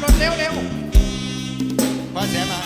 Vai pro meu. Pois é.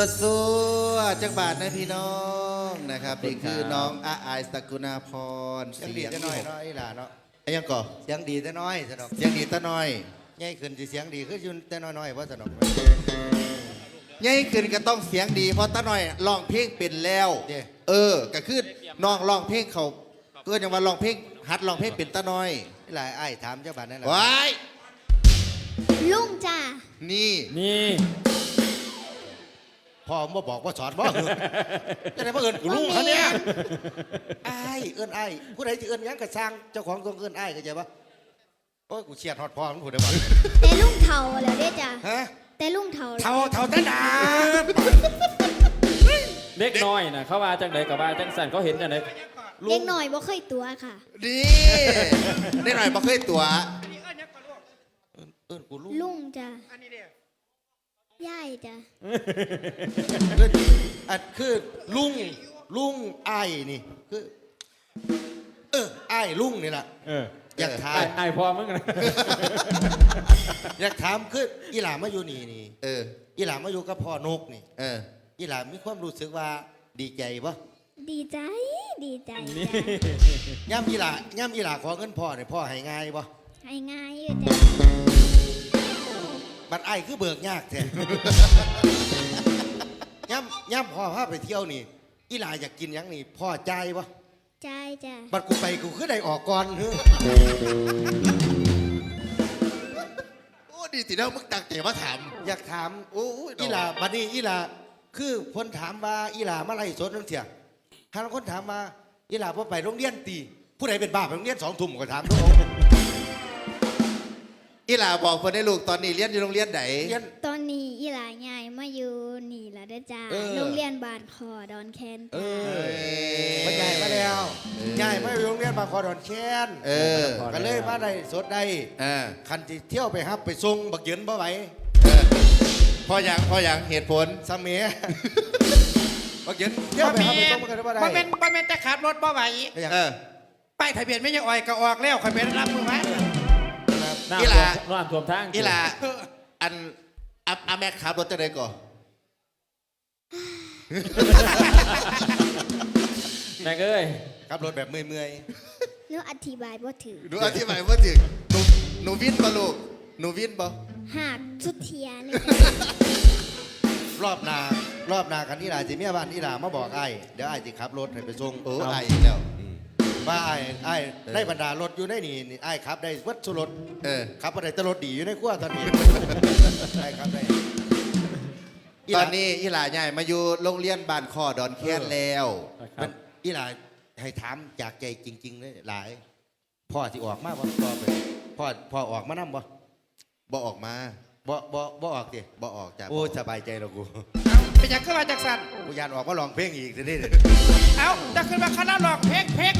บาทนะพี่น้องนะครับนี่คือน้องอาอายสกุณาพรเสียงดีจะน้อยเนาะอีหล่าเนาะไอ้ยังก่อเสียงดีจะน้อยสนอกเสียงดีตะน้อยใหญ่ขึ้นสิเสียงดีขึ้นยุ่นแต่น้อยๆว่าสนอกใหญ่ขึ้นก็ต้องเสียงดีเพราะตะน้อยร้องเพลงเป็นแล้วเด้เออก็คือน้องร้องเพลงเขาเกินอย่างว่าร้องเพลงหัดร้องเพลงเป็นตะน้อยอีหล่าไอ้ายถามเจ้าบ้านนั่นแหละว้ายลุงจ้านี่นี่ พ่อมาบอกว่าสอนบ่จะได้มาเอิญกูลุงเขาเนี่ยไอ้ายเอิญไอ้ายผู้ใดจะเอิญหยังก็สร้างเจ้าของต้องเอิญไอ้ายเข้าใจปะโอ้ยกูเชียดฮอดพ่อมันผู้ใดบ่แต่ลุงเฒ่าแล้วเด้จ้าฮะแต่ลุงเฒ่าแล้ว เท่าเท่าแต่ดาบเด็กน้อยนะเขาว่าจังไดกับว่าจังสันเขาเห็นจังไดเด็กหน่อยบ่เคยตัวค่ะ ดีได้หน่อยบ่เคยตัวเอิญกูลุงลุงจ้าย่ายจ้าเอิ้นอันคือลุงลุงไอ้ายนี่คือ เออไอ้ายลุงนี่แหละเอออยากถาไอ้มไอ้พอมึงนะ อยากถามคืออีหลามาอยู่นี่นี่เออ อีหลามาอยู่กับพ่อนกนี่ เออ อีหลามีความรู้สึกว่าดีใจปะดีใจดีใจนี่จ้าย่ำอีหลาย่ำอีหลาขอเงินพ่อเนี่ยพ่อให้ง่ายปะให้ง่ายอยู่จ้า บัดไอ้ายคือเบิกยากแท้ ย่ำย่ำพ่อพาไปเที่ยวนี่อีหลาอยากกินหยังนี่พ่อใจายปะใจจ้าบัดกูไปกูคือได้ออกก่อนเฮ้ยโอ้ดีติเนาะมึงตักเตะมาถามอยากถามโอ้ยอีหลาบัดนี้อีหลาคือคนถามว่าอีหลามาไล่สดนั่นเถียทางคนถามว่าอีหลาพอไปโรงเรียนตีผู้ใดเป็นบ้าไปโรงเรียนสองทุ่มก็ถามทุกคน อีหล่าบอกเพิ่นให้ลูกตอนนี้เรียนอยู่โรงเรียนไหน เรียน ตอนนี้อีหลาใหญ่มาอยู่นี่ละเด้อจ้าเออ โรงเรียนบานคอดอนแคนเอจ้าอมันใหญ่มาแล้วใหญ่มาอยู่โรงเรียนบางคอดอนแคนเออ ก็เลยมาได้สดได้เออคันที่เที่ยวไปฮับไปส่งบักเหยินบ่ไหวเออพออย่างพออย่างเหตุผล สมัยบักเหยินเที่ยวไปฮับไปส่งมันก็ได้บ่ได้บ่เป็นบ่เป็นจะขับรถบ่ไหวก็อย่างเออ ป้ายทะเบียนไม่ยังอ่อยก็ออกแล้วข่อยไปรับมือไว้ น้ำอีท่หวลามน้ำท่วมทางอีหล่าอันอัอาแม็กขับรถจะได้ก่อนแม่งเอ้ยขับรถแบบเมื่อยหนูอธิบายบ่ถือหนูอธิบายว่าถึงหนูหนูวินปะลูกหนูวินปะหากสุดเทียนี่ๆรอบหนารอบหนาคันอีหลาสิเมียบ้านอีหลามาบอกไอ้เดี๋ยวไอ้สิขับรถให้ไปส่งโอ้เาไออีกแล้ว ว่าไอ้ไอ้ได้บรรดารถอยู่ในนี่นี่ไอ้ขับได้วัดสุรถเออขับอะไรตลดดีอยู่ในขั้วตอนนี้ได้ครับได้ตอนนี้อีหล่าใหญ่มาอยู่โรงเรียนบ้านคอดอนแคนแล้วครัมับนอีหลาให้ถามจากใจจริงๆเลยหลาย พ่อที่ออกมาบ่พ่อไปพ่อพ่อออกมานั่บ่บ่ออกมา บ่บ่บ่ออกดิบ่ออกจากโอ้สบายใจแล้วกูเป็นหยังขึ้นมาจากสันกูยานออกมาลองเพลงอีกทีนี้เอ้าจะขึ้นมาคณะหลอกเพลงเพลง